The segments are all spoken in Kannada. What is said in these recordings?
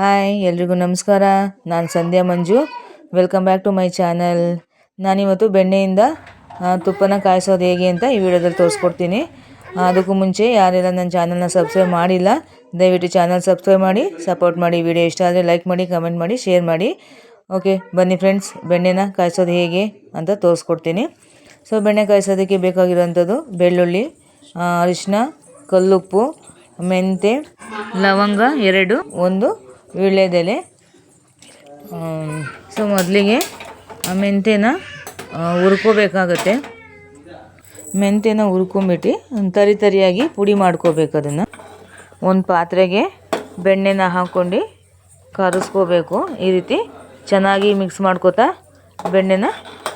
ಹಾಯ್ ಎಲ್ರಿಗೂ ನಮಸ್ಕಾರ. ನಾನು Sandhya Manju. Welcome back to my channel ನಾನಿವತ್ತು ಬೆಣ್ಣೆಯಿಂದ ತುಪ್ಪನ ಕಾಯಿಸೋದು ಹೇಗೆ ಅಂತ ಈ ವಿಡಿಯೋದಲ್ಲಿ ತೋರಿಸ್ಕೊಡ್ತೀನಿ. ಅದಕ್ಕೂ ಮುಂಚೆ ಯಾರೆಲ್ಲ ನನ್ನ ಚಾನಲ್ನ ಸಬ್ಸ್ಕ್ರೈಬ್ ಮಾಡಿಲ್ಲ, ದಯವಿಟ್ಟು ಚಾನಲ್ ಸಬ್ಸ್ಕ್ರೈಬ್ ಮಾಡಿ ಸಪೋರ್ಟ್ ಮಾಡಿ. ವಿಡಿಯೋ ಇಷ್ಟ ಆದರೆ ಲೈಕ್ ಮಾಡಿ ಕಮೆಂಟ್ ಮಾಡಿ ಶೇರ್ ಮಾಡಿ. ಓಕೆ ಬನ್ನಿ ಫ್ರೆಂಡ್ಸ್ ಬೆಣ್ಣೆನ ಕಾಯಿಸೋದು ಹೇಗೆ ಅಂತ ತೋರಿಸ್ಕೊಡ್ತೀನಿ. ಸೊ ಬೆಣ್ಣೆ ಕಾಯಿಸೋದಕ್ಕೆ ಬೇಕಾಗಿರೋವಂಥದ್ದು ಬೆಳ್ಳುಳ್ಳಿ ಅರಿಶಿನ ಕಲ್ಲುಪ್ಪು, ಮೆಂತೆ, ಲವಂಗ ಎರಡು, ಒಂದು ವೀಳ್ಯದೆಲೆ ಸೊ ಮೊದಲಿಗೆ ಆ, ಹುರ್ಕೋಬೇಕಾಗತ್ತೆ. ಮೆಂತ್ಯನ ಹುರ್ಕೊಂಬಿಟ್ಟು ತರಿ ತರಿಯಾಗಿ ಪುಡಿ ಮಾಡ್ಕೋಬೇಕು ಅದನ್ನು. ಒಂದು ಪಾತ್ರೆಗೆ ಬೆಣ್ಣೆನ ಹಾಕ್ಕೊಂಡು ಕರಗಿಸ್ಕೋಬೇಕು ಈ ರೀತಿ ಚೆನ್ನಾಗಿ ಮಿಕ್ಸ್ ಮಾಡ್ಕೋತಾ ಬೆಣ್ಣೆನ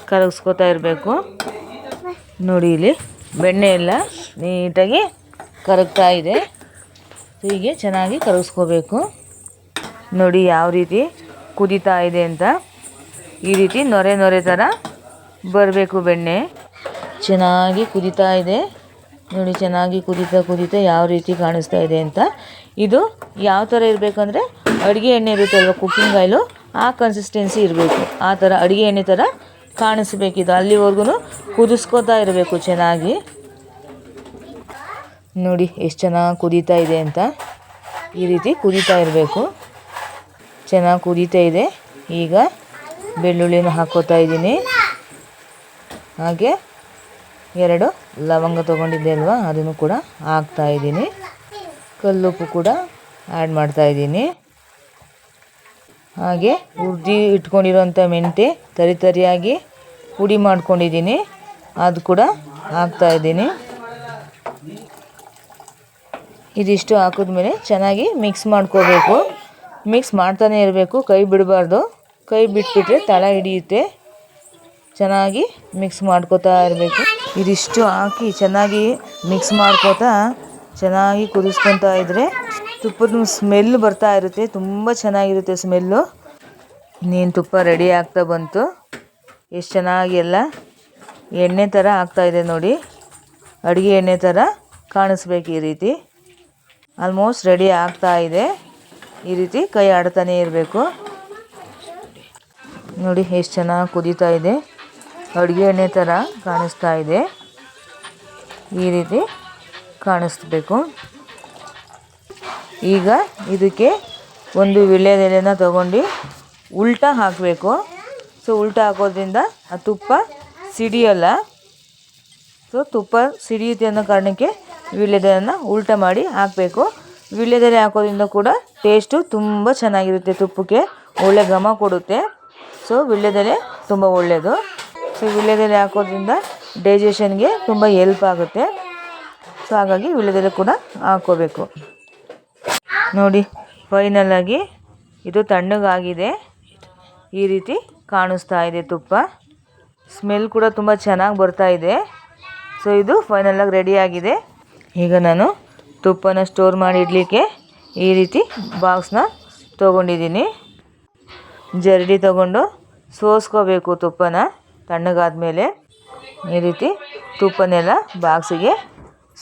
ಕರಗಿಸ್ಕೋತಾ ಇರಬೇಕು. ನೋಡಿ ಇಲ್ಲಿ ಬೆಣ್ಣೆ ಎಲ್ಲ ನೀಟಾಗಿ ಕರಗ್ತಾ ಇದೆ. ಹೀಗೆ ಚೆನ್ನಾಗಿ ಕರಗಿಸ್ಕೋಬೇಕು ನೋಡಿ ಯಾವ ರೀತಿ ಕುದೀತಾ ಇದೆ ಅಂತ. ಈ ರೀತಿ ನೊರೆ ನೊರೆ ಥರ ಬರಬೇಕು ಬೆಣ್ಣೆ. ಚೆನ್ನಾಗಿ ಕುದೀತಾ ಇದೆ. ನೋಡಿ ಚೆನ್ನಾಗಿ ಕುದೀತಾ ಕುದೀತಾ ಯಾವ ರೀತಿ ಕಾಣಿಸ್ತಾ ಇದೆ ಅಂತ. ಇದು ಯಾವ ಥರ ಇರಬೇಕಂದ್ರೆ ಅಡುಗೆ ಎಣ್ಣೆ ಇರುತ್ತಲ್ವ ಕುಕ್ಕಿಂಗ್ ಆಯಿಲು ಆ ಕನ್ಸಿಸ್ಟೆನ್ಸಿ ಇರಬೇಕು. ಆ ಥರ ಅಡುಗೆ ಎಣ್ಣೆ ಥರ ಕಾಣಿಸ್ಬೇಕಿದು. ಅಲ್ಲಿವರೆಗೂ ಕುದಿಸ್ಕೋತಾ ಇರಬೇಕು ಚೆನ್ನಾಗಿ. ನೋಡಿ, ಎಷ್ಟು ಚೆನ್ನಾಗಿ ಕುದೀತಾ ಇದೆ ಅಂತ. ಈ ರೀತಿ ಕುದೀತಾ ಇರಬೇಕು. ಚೆನ್ನಾಗಿ ಕುದೀತಾ ಇದೆ. ಈಗ ಬೆಳ್ಳುಳ್ಳಿನ ಹಾಕೋತಾ ಇದ್ದೀನಿ. ಹಾಗೆ ಎರಡು ಲವಂಗ ತೊಗೊಂಡಿದ್ದೆ ಅಲ್ವಾ? ಅದನ್ನು ಕೂಡ ಹಾಕ್ತಾ ಇದ್ದೀನಿ. ಕಲ್ಲುಪ್ಪು ಕೂಡ ಆ್ಯಡ್ ಮಾಡ್ತಾ ಇದ್ದೀನಿ. ಹಾಗೆ ಉರ್ದಿ ಇಟ್ಕೊಂಡಿರೋಂಥ ಮೆಂತೆ ತರಿ ತರಿಯಾಗಿ ಪುಡಿ ಮಾಡ್ಕೊಂಡಿದ್ದೀನಿ. ಅದು ಕೂಡ ಹಾಕ್ತಾ ಇದ್ದೀನಿ. ಇದಿಷ್ಟು ಹಾಕಿದ್ಮೇಲೆ ಚೆನ್ನಾಗಿ ಮಿಕ್ಸ್ ಮಾಡ್ಕೋಬೇಕು. ಮಿಕ್ಸ್ ಮಾಡ್ತಾನೆ ಇರಬೇಕು. ಕೈ ಬಿಡಬಾರ್ದು. ಕೈ ಬಿಟ್ಬಿಟ್ರೆ ತಳ ಹಿಡಿಯುತ್ತೆ. ಚೆನ್ನಾಗಿ ಮಿಕ್ಸ್ ಮಾಡ್ಕೋತಾ ಇರಬೇಕು. ಇದಿಷ್ಟು ಹಾಕಿ ಚೆನ್ನಾಗಿ ಮಿಕ್ಸ್ ಮಾಡ್ಕೋತಾ ಚೆನ್ನಾಗಿ ಕುದಿಸ್ಕೊತಾ ಇದ್ದರೆ ತುಪ್ಪದ ಸ್ಮೆಲ್ ಬರ್ತಾ ಇರುತ್ತೆ. ತುಂಬ ಚೆನ್ನಾಗಿರುತ್ತೆ ಸ್ಮೆಲ್ಲು ನೀನು ತುಪ್ಪ ರೆಡಿ ಆಗ್ತಾ ಬಂತು. ಎಷ್ಟು ಚೆನ್ನಾಗಿ ಎಲ್ಲ ಎಣ್ಣೆ ಥರ ಆಗ್ತಾಯಿದೆ ನೋಡಿ. ಅಡುಗೆ ಎಣ್ಣೆ ಥರ ಕಾಣಿಸ್ಬೇಕು ಈ ರೀತಿ. ಆಲ್ಮೋಸ್ಟ್ ರೆಡಿ ಆಗ್ತಾ ಇದೆ. ಈ ರೀತಿ ಕೈ ಆಡ್ತಾನೆ ಇರಬೇಕು. ನೋಡಿ, ಎಷ್ಟು ಚೆನ್ನಾಗಿ ಕುದೀತಾ ಇದೆ. ಅಡುಗೆ ಎಣ್ಣೆ ಥರ ಕಾಣಿಸ್ತಾ ಇದೆ. ಈ ರೀತಿ ಕಾಣಿಸ್ಬೇಕು. ಈಗ ಇದಕ್ಕೆ ಒಂದು ವಿಳ್ಯದೆಲೆನ ತಗೊಂಡು ಉಲ್ಟ ಹಾಕಬೇಕು. ಸೊ, ಉಲ್ಟ ಹಾಕೋದ್ರಿಂದ ಆ ತುಪ್ಪ ಸಿಡಿಯಲ್ಲ. ಸೊ, ತುಪ್ಪ ಸಿಡಿಯುತ್ತೆ ಅನ್ನೋ ಕಾರಣಕ್ಕೆ ವಿಳ್ಯದೆಲೆನ ಉಲ್ಟ ಮಾಡಿ ಹಾಕಬೇಕು. ವೀಳ್ಯದೆಲೆ ಹಾಕೋದ್ರಿಂದ ಕೂಡ ಟೇಸ್ಟು ತುಂಬ ಚೆನ್ನಾಗಿರುತ್ತೆ ತುಪ್ಪಕ್ಕೆ. ಒಳ್ಳೆ ಘಮ ಕೊಡುತ್ತೆ. ಸೊ ವೀಳ್ಯದೆಲೆ ತುಂಬ ಒಳ್ಳೆಯದು ಸೊ ವೀಳ್ಯದೆಲೆ ಹಾಕೋದ್ರಿಂದ ಡೈಜೆಷನ್ಗೆ ತುಂಬ ಹೆಲ್ಪ್ ಆಗುತ್ತೆ. ಸೊ ಹಾಗಾಗಿ ವೀಳ್ಯದೆಲೆ ಕೂಡ ಹಾಕೋಬೇಕು. ನೋಡಿ ಫೈನಲ್ ಇದು ತಣ್ಣಗಾಗಿದೆ. ಈ ರೀತಿ ಕಾಣಿಸ್ತಾ ಇದೆ ತುಪ್ಪ. ಸ್ಮೆಲ್ ಕೂಡ ತುಂಬ ಚೆನ್ನಾಗಿ ಬರ್ತಾ ಇದೆ. ಸೊ ಇದು ಫೈನಲಾಗಿ ರೆಡಿಯಾಗಿದೆ ಈಗ ನಾನು ತುಪ್ಪನ ಸ್ಟೋರ್ ಮಾಡಿ ಇಡಲಿಕ್ಕೆ ಈ ರೀತಿ ಬಾಕ್ಸ್ನ ತೊಗೊಂಡಿದ್ದೀನಿ. ಜರಡಿ ತಗೊಂಡು ಸೋಸ್ಕೋಬೇಕು ತುಪ್ಪನ ತಣ್ಣಗಾದ ಮೇಲೆ ಈ ರೀತಿ ತುಪ್ಪನೆಲ್ಲ ಬಾಕ್ಸಿಗೆ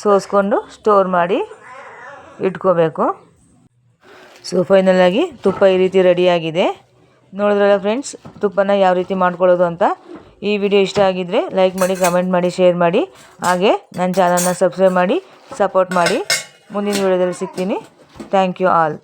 ಸೋಸ್ಕೊಂಡು ಸ್ಟೋರ್ ಮಾಡಿ ಇಟ್ಕೋಬೇಕು. ಸೊ ಫೈನಲಾಗಿ ತುಪ್ಪ ಈ ರೀತಿ ರೆಡಿಯಾಗಿದೆ ನೋಡಿದ್ರಲ್ಲ ಫ್ರೆಂಡ್ಸ್ ತುಪ್ಪನ ಯಾವ ರೀತಿ ಮಾಡ್ಕೊಳ್ಳೋದು ಅಂತ. ಈ ವಿಡಿಯೋ ಇಷ್ಟ ಆಗಿದ್ದರೆ ಲೈಕ್ ಮಾಡಿ ಕಮೆಂಟ್ ಮಾಡಿ ಶೇರ್ ಮಾಡಿ. ಹಾಗೆ ನನ್ನ ಚಾನಲ್ನ ಸಬ್ಸ್ಕ್ರೈಬ್ ಮಾಡಿ ಸಪೋರ್ಟ್ ಮಾಡಿ. ಮುಂದಿನ ವಿಡಿಯೋದಲ್ಲಿ ಸಿಗ್ತೀನಿ. Thank you all